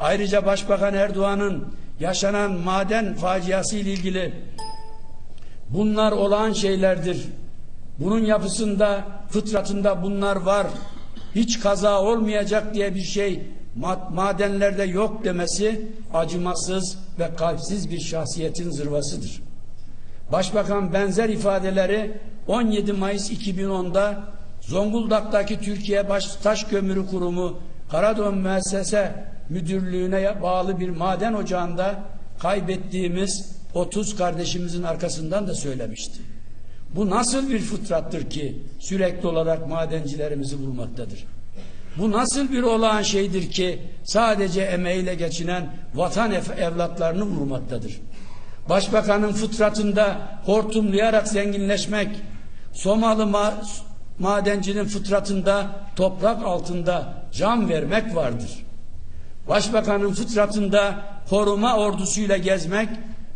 Ayrıca Başbakan Erdoğan'ın yaşanan maden faciası ile ilgili bunlar olağan şeylerdir. Bunun yapısında, fıtratında bunlar var. Hiç kaza olmayacak diye bir şey ma- madenlerde yok demesi acımasız ve kalpsiz bir şahsiyetin zırvasıdır. Başbakan benzer ifadeleri 17 Mayıs 2010'da Zonguldak'taki Türkiye Baş Taş Kömürü Kurumu Karadon Müessese Müdürlüğü'ne bağlı bir maden ocağında kaybettiğimiz 30 kardeşimizin arkasından da söylemişti. Bu nasıl bir fıtrattır ki sürekli olarak madencilerimizi bulmaktadır? Bu nasıl bir olağan şeydir ki sadece emeğiyle geçinen vatan evlatlarını vurmaktadır? Başbakanın fıtratında hortumlayarak zenginleşmek, Somalı ma madencinin fıtratında toprak altında can vermek vardır. Başbakanın fıtratında koruma ordusuyla gezmek,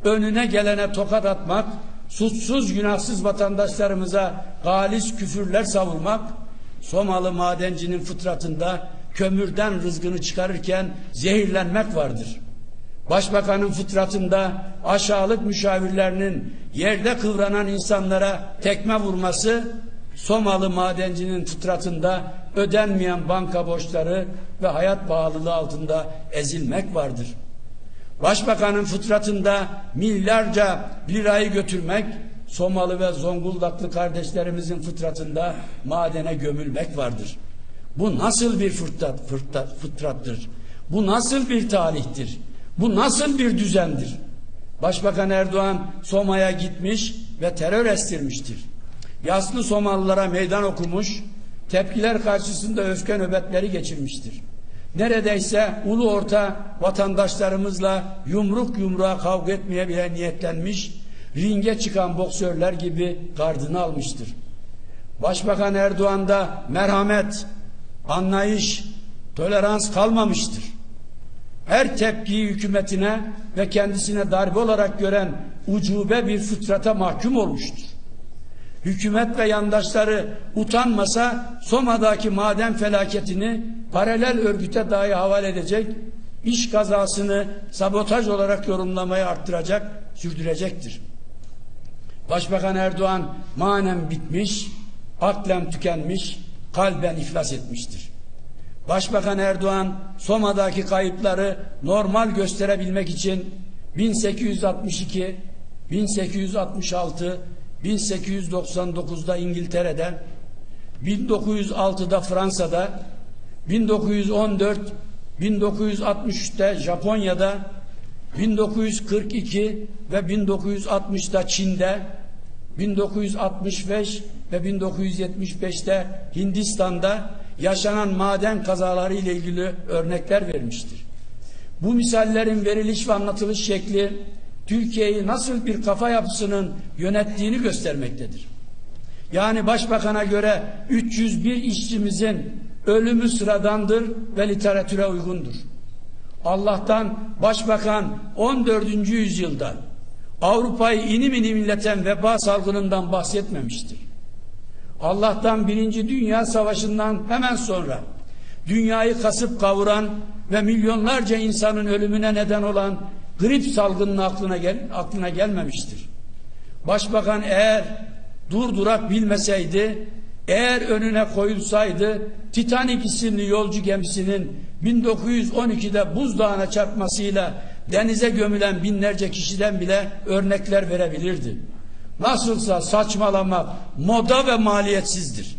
önüne gelene tokat atmak, suçsuz günahsız vatandaşlarımıza galis küfürler savurmak, Somalı madencinin fıtratında kömürden rızgını çıkarırken zehirlenmek vardır. Başbakanın fıtratında aşağılık müşavirlerinin yerde kıvranan insanlara tekme vurması, Somalı madencinin fıtratında ödenmeyen banka borçları ve hayat pahalılığı altında ezilmek vardır. Başbakanın fıtratında milyarca lirayı götürmek, Somalı ve Zonguldaklı kardeşlerimizin fıtratında madene gömülmek vardır. Bu nasıl bir fıtrat, fıtrat, fıtrattır? Bu nasıl bir talihtir? Bu nasıl bir düzendir? Başbakan Erdoğan Soma'ya gitmiş ve terör estirmiştir. Yaslı Somalılara meydan okumuş, tepkiler karşısında öfke nöbetleri geçirmiştir. Neredeyse ulu orta vatandaşlarımızla yumruk yumruğa kavga etmeye bile niyetlenmiş, ringe çıkan boksörler gibi gardını almıştır. Başbakan Erdoğan'da merhamet, anlayış, tolerans kalmamıştır. Her tepkiyi hükümetine ve kendisine darbe olarak gören ucube bir fıtrata mahkum olmuştur. Hükümet ve yandaşları utanmasa Soma'daki maden felaketini paralel örgüte dahi havale edecek, iş kazasını sabotaj olarak yorumlamayı arttıracak, sürdürecektir. Başbakan Erdoğan manen bitmiş, aklen tükenmiş, kalben iflas etmiştir. Başbakan Erdoğan Soma'daki kayıpları normal gösterebilmek için 1862, 1866, 1899'da İngiltere'de, 1906'da Fransa'da, 1914, 1963'te Japonya'da, 1942 ve 1960'da Çin'de, 1965 ve 1975'te Hindistan'da yaşanan maden kazaları ile ilgili örnekler vermiştir. Bu misallerin veriliş ve anlatılış şekli Türkiye'yi nasıl bir kafa yapısının yönettiğini göstermektedir. Yani başbakana göre 301 işçimizin ölümü sıradandır ve literatüre uygundur. Allah'tan başbakan 14. yüzyılda Avrupa'yı inim inim milleten veba salgınından bahsetmemiştir. Allah'tan Birinci Dünya Savaşı'ndan hemen sonra dünyayı kasıp kavuran ve milyonlarca insanın ölümüne neden olan grip salgının aklına, gel, aklına gelmemiştir. Başbakan eğer durdurak bilmeseydi, eğer önüne koyulsaydı Titanic isimli yolcu gemisinin 1912'de buzdağına çarpmasıyla denize gömülen binlerce kişiden bile örnekler verebilirdi. Nasılsa saçmalamak moda ve maliyetsizdir.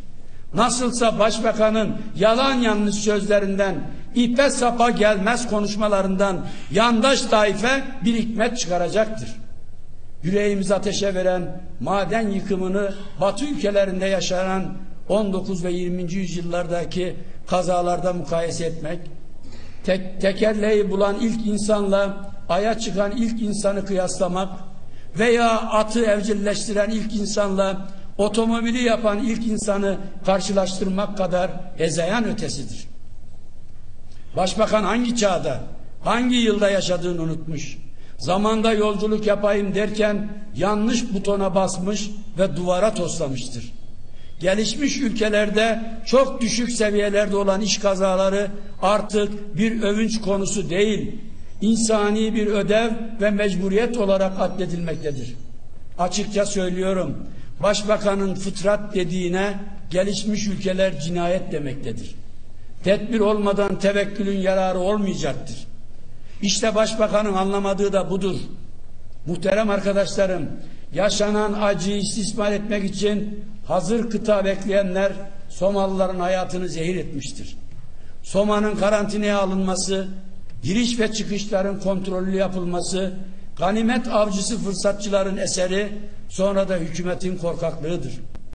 Nasılsa başbakanın yalan yanlış sözlerinden, ipe sapa gelmez konuşmalarından yandaş taife bir hikmet çıkaracaktır. Yüreğimizi ateşe veren maden yıkımını Batı ülkelerinde yaşanan 19 ve 20. yüzyıllardaki kazalarda mukayese etmek, tek, tekerleği bulan ilk insanla aya çıkan ilk insanı kıyaslamak veya atı evcilleştiren ilk insanla otomobili yapan ilk insanı karşılaştırmak kadar hezeyan ötesidir. Başbakan hangi çağda, hangi yılda yaşadığını unutmuş. Zamanda yolculuk yapayım derken yanlış butona basmış ve duvara toslamıştır. gelişmiş ülkelerde çok düşük seviyelerde olan iş kazaları artık bir övünç konusu değil, insani bir ödev ve mecburiyet olarak addedilmektedir. Açıkça söylüyorum, Başbakanın fıtrat dediğine gelişmiş ülkeler cinayet demektedir. Tedbir olmadan tevekkülün yararı olmayacaktır. İşte başbakanın anlamadığı da budur. Muhterem arkadaşlarım, yaşanan acıyı istismar etmek için hazır kıta bekleyenler Somalıların hayatını zehir etmiştir. Soma'nın karantinaya alınması, giriş ve çıkışların kontrollü yapılması, ganimet avcısı fırsatçıların eseri, sonra da hükümetin korkaklığıdır.